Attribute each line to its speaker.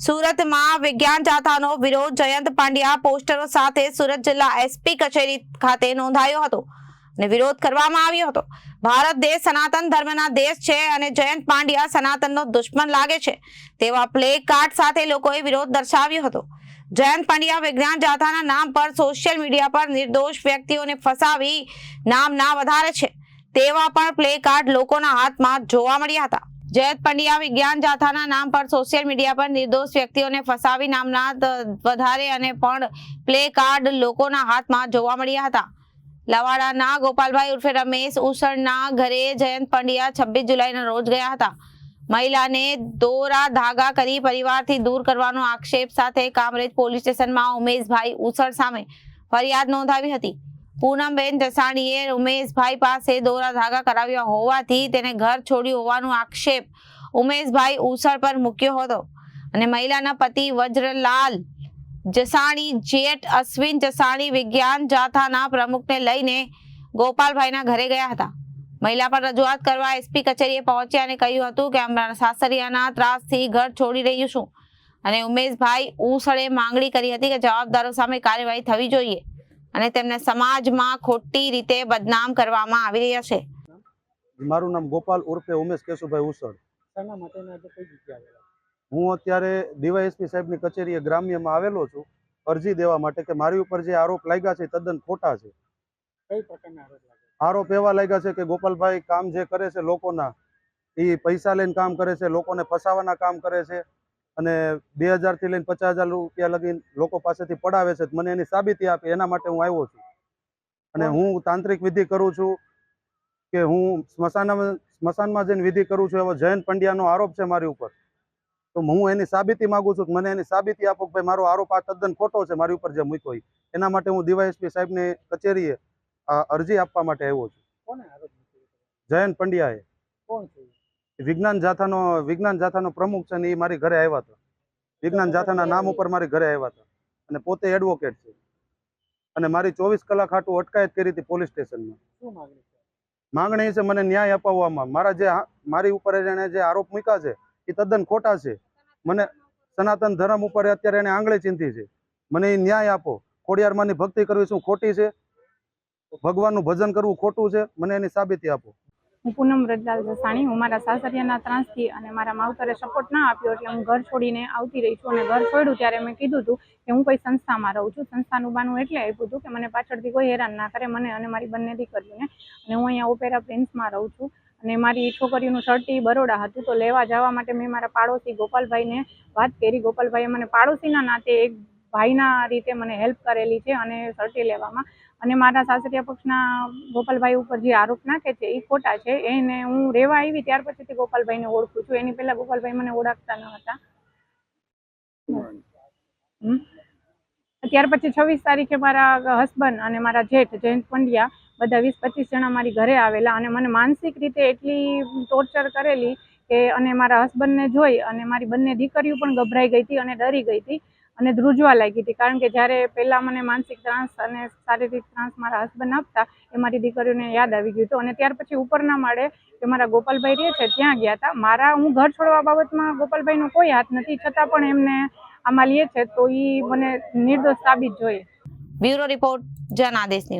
Speaker 1: સુરતમાં વિજ્ઞાન જાથાનો વિરોધ જયંત પાંડ્યા પોસ્ટરો સાથે સુરત જિલ્લા એસપી કચેરી ખાતે નોંધાયો હતો અને વિરોધ કરવામાં આવ્યો હતો. ભારત દેશ સનાતન ધર્મના દેશ છે અને જયંત પાંડ્યા સનાતનનો દુશ્મન લાગે છે તેવા પ્લે કાર્ડ સાથે લોકોએ વિરોધ દર્શાવ્યો હતો. જયંત પંડ્યા વિજ્ઞાન જાથાના નામ પર સોશિયલ મીડિયા પર નિર્દોષ વ્યક્તિઓને ફસાવી નામના વધારે છે તેવા પણ પ્લે કાર્ડ લોકોના હાથમાં જોવા મળ્યા હતા. જયંત પંડ્યા વિજ્ઞાન જાથાના નામ પર સોશિયલ મીડિયા પર નિર્દોષ વ્યક્તિઓને ફસાવી નામના વધારે અને પણ પ્લે કાર્ડ લોકોના હાથમાં જોવા મળ્યા હતા. લવાડાના ગોપાલભાઈ ઉર્ફે રમેશ ઉસણના ઘરે જયંત પંડ્યા છવ્વીસ જુલાઈના રોજ ગયા હતા. મહિલાને દોરા ધાગા કરી પરિવારથી દૂર કરવાનો આક્ષેપ સાથે કામરેજ પોલીસ સ્ટેશનમાં ઉમેશભાઈ ઉસણ સામે ફરિયાદ નોંધાવી હતી. પૂનમબેન જસાણીએ ઉમેશભાઈ પાસે દોરા ધાગા કરાવ્યા હોવાથી તેને ઘર છોડ્યું હોવાનો આક્ષેપ ઉમેશભાઈ ઉસળ પર મૂક્યો હતો. અને મહિલાના પતિ વજ્રલાલ જસાણી, જેઠ, અશ્વિન જસાણી, વિજ્ઞાન જાથાના પ્રમુખને લઈને ગોપાલભાઈના ઘરે ગયા હતા. મહિલા પર રજૂઆત કરવા એસપી કચેરીએ પહોંચ્યા અને કહ્યું હતું કે અમારા સાસરિયાના ત્રાસથી ઘર છોડી રહ્યું છું. અને ઉમેશભાઈ ઉસળે માંગણી કરી હતી કે જવાબદારો સામે કાર્યવાહી થવી જોઈએ. અને તેમને સમાજમાં ખોટી રીતે બદનામ કરવામાં આવી રહ્યા છે.
Speaker 2: મારું નામ ગોપાલ ઉર્ફે ઉમેશ કેશુભાઈ ઉસળ. હું અત્યારે ડીવાયએસપી સાહેબની કચેરીએ ગ્રામ્યમાં આવેલો છું. અરજી દેવા માટે કે મારી ઉપર જે આરોપ લાગ્યા છે તદ્દન ખોટા છે.
Speaker 3: કઈ પ્રકારના આરોપ
Speaker 2: એવા લાગ્યા છે કે ગોપાલભાઈ કામ જે કરે છે લોકોના એ પૈસા લઈને કામ કરે છે લોકોને ફસાવાના કામ કરે છે. અને બે હજારથી લઈને પચાસ હજાર રૂપિયા લગીને લોકો પાસેથી પડાવે છે મને એની સાબિતી આપી એના માટે હું આવ્યો છું. અને હું. તાંત્રિક વિધિ કરું છું કે હું સ્મશાનમાં સ્મશાનમાં જઈને વિધિ કરું છું એવો જયંત પંડ્યાનો આરોપ છે મારી ઉપર. તો હું એની સાબિતી માગું છું મને એની સાબિતી આપો કે ભાઈ મારો આરોપ આ તદ્દન ખોટો છે મારી ઉપર જે મૂક્યો એના માટે હું ડીવાયએસપી સાહેબની કચેરીએ આ અરજી આપવા માટે આવ્યો છું? જયંત પંડ્યાએ? વિજ્ઞાન જાથાનો વિજ્ઞાન જાથાનો પ્રમુખ છે ને એ મારી ઘરે આવ્યા હતા. વિજ્ઞાન જાથાના નામ ઉપર મારી ઘરે આવ્યા હતા. અને પોતે એડવોકેટ છે. અને મારી ચોવીસ કલાક હાટું અટકાયત કરી હતી પોલીસ સ્ટેશનમાં.
Speaker 3: માંગણી છે?
Speaker 2: મને ન્યાય અપાવવામાં. મારા જે મારી ઉપર એને જે આરોપ મૂક્યા છે એ તદ્દન ખોટા છે. મને સનાતન ધર્મ ઉપર અત્યારે એને આંગળી ચિંતી છે. મને એ ન્યાય આપો. ખોડિયારમાંની ભક્તિ કરવી શું ખોટી છે? ભગવાનનું ભજન કરવું ખોટું છે? મને એની સાબિતી આપો.
Speaker 4: હું પૂનમ રજલાલ જસાણી હું મારા સાસરિયાના ત્રાસથી અને મારા માવતરે સપોર્ટ ના આપ્યો એટલે હું ઘર છોડીને આવતી રહી છું અને ઘર છોડ્યું ત્યારે મેં કીધું હતું કે હું કોઈ સંસ્થામાં રહું છું. સંસ્થાનું બાનું એટલે આપ્યું હતું કે મને પાછળથી કોઈ હેરાન ના કરે મને અને મારી બંને દીકરીઓને. અને હું અહીંયા ઓપેરા પ્રિન્સમાં રહું છું. અને મારી છોકરીઓનું શર્ટી બરોડા હતું તો લેવા જવા માટે મેં મારા પાડોશી ગોપાલભાઈને વાત કરી. ગોપાલભાઈએ મને પાડોશીના નાતે એક ભાઈના રીતે મને હેલ્પ કરેલી છે અને સર્ટી લેવામાં. અને મારા સાસરિયા પક્ષના ગોપાલભાઈ ઉપર જે આરોપ નાખે છે, એ ખોટા છે. એને હું રહેવા આવી ત્યાર પછીથી ગોપાલભાઈને ઓળખું છું. એની પહેલા ગોપાલભાઈ મને ઓળખતા ન હતા. ત્યાર પછી છવ્વીસ તારીખે મારા હસબન્ડ અને મારા જેઠ, જયંત પંડ્યા, બધા વીસ પચીસ જણા મારી ઘરે આવેલા અને મને માનસિક રીતે એટલી ટોર્ચર કરેલી કે અને મારા હસબન્ડને જોઈ અને મારી બંને દીકરીઓ પણ ગભરાઈ ગઈ હતી અને ડરી ગઈ હતી. અને ધ્રુજવા લાગી હતી. કારણ કે જ્યારે પહેલાં મને માનસિક ત્રાસ અને શારીરિક ત્રાસ મારા હસબન્ડ આપતા, એ મારી દીકરીઓને યાદ આવી ગયું હતું. અને ત્યાર પછી ઉપરના માળે જે મારા ગોપાલભાઈ રહે છે, ત્યાં ગયા હતા. મારા, હું ઘર છોડવા બાબતમાં ગોપાલભાઈનો કોઈ હાથ નથી, છતાં પણ એમને આમાં લે છે, તો એ મને નિર્દોષ સાબિત જોઈએ
Speaker 1: બ્યુરો રિપોર્ટ જનાદેશ ન્યૂઝ.